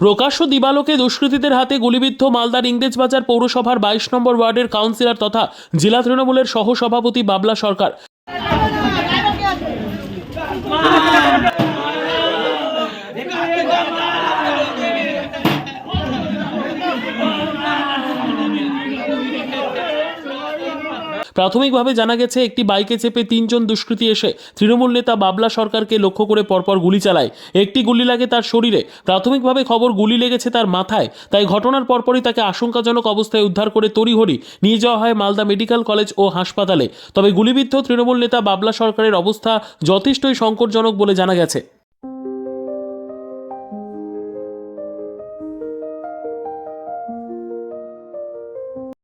প্রকাশ্য দিবালোকে দুষ্কৃতীদের হাতে গুলিবিদ্ধ মালদার ইংরেজবাজার পৌরসভার বাইশ নম্বর ওয়ার্ডের কাউন্সিলর তথা জেলা তৃণমূলের সহসভাপতি বাবলা সরকার। প্রাথমিকভাবে জানা গেছে, একটি বাইকে চেপে তিনজন দুষ্কৃতী এসে তৃণমূল নেতা বাবলা সরকারকে লক্ষ্য করে পরপর গুলি চালায়। একটি গুলি লাগে তার শরীরে। প্রাথমিকভাবে খবর গুলি লেগেছে তার মাথায়। তাই ঘটনার পরপরই তাকে আশঙ্কাজনক অবস্থায় উদ্ধার করে তড়িঘড়ি নিয়ে যাওয়া হয় মালদা মেডিকেল কলেজ ও হাসপাতালে। তবে গুলিবিদ্ধ তৃণমূল নেতা বাবলা সরকারের অবস্থা যথেষ্টই সংকটজনক বলে জানা গেছে।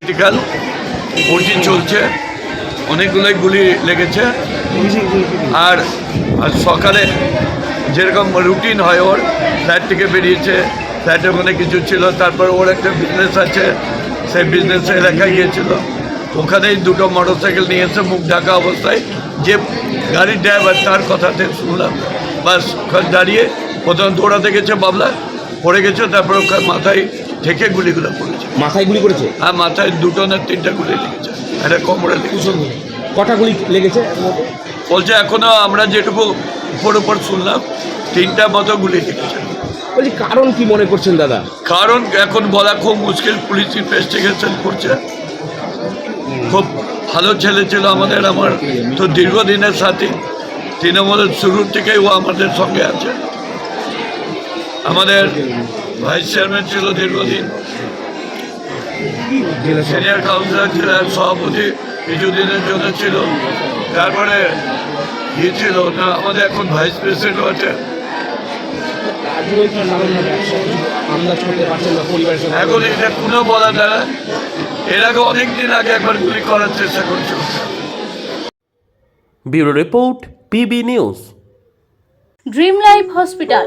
ক্রিটিক্যাল ভর্তি চলছে। অনেকগুলোই গুলি লেগেছে। আর সকালে যেরকম রুটিন হয় ওর ফ্ল্যাট থেকে বেরিয়েছে। ফ্ল্যাটে ওখানে কিছু ছিল, তারপর ওর একটা বিজনেস আছে, সেই বিজনেসে এলাকায় গিয়েছিল। ওখানেই দুটো মোটর সাইকেল নিয়ে এসে মুখ ঢাকা অবস্থায় যে গাড়ির ড্রাইভার তার কথাতে শুনলাম। বাস ওখানে দাঁড়িয়ে প্রথম দৌড়াতে গেছে বাবলা, পড়ে গেছে, তারপর ওখানে মাথায় ঠেকে গুলিগুলো করেছে। মাথায় গুলি করেছে? আর মাথায় দুটো না তিনটা গুলি লেগেছে। একটা কোমরে লেগেছে। কটা গুলি লেগেছে? বলছে এখনও আমরা যেটুকু উপর উপর শুনলাম তিনটা মতো গুলি লেগেছে। বলছি কারণ কি মনে করছেন দাদা? কারণ এখন বলা খুব মুশকিল পুলিশ ইনভেস্টিগেশন করছে। খুব ভালো ছেলে ছিল আমাদের আমার তো দীর্ঘদিনের সাথী। তৃণমূলের শুরুর থেকেই ও আমাদের সঙ্গে আছে। আমাদের ভাইস চেয়ারম্যান ছিল দীর্ঘদিন। সিনিয়র কাউন্সিলর ছিলেন সভাপতি কিছুদিনের জন্য ছিল। তারপরে ইয়ে ছিল না আমাদের এখন ভাইস প্রেসিডেন্ট আছে এখন এটা কোনো বলা যায় না। এর আগে অনেক দিন আগে একবার গুলি করার চেষ্টা করছিল bureau report PB news. Dream life hospital.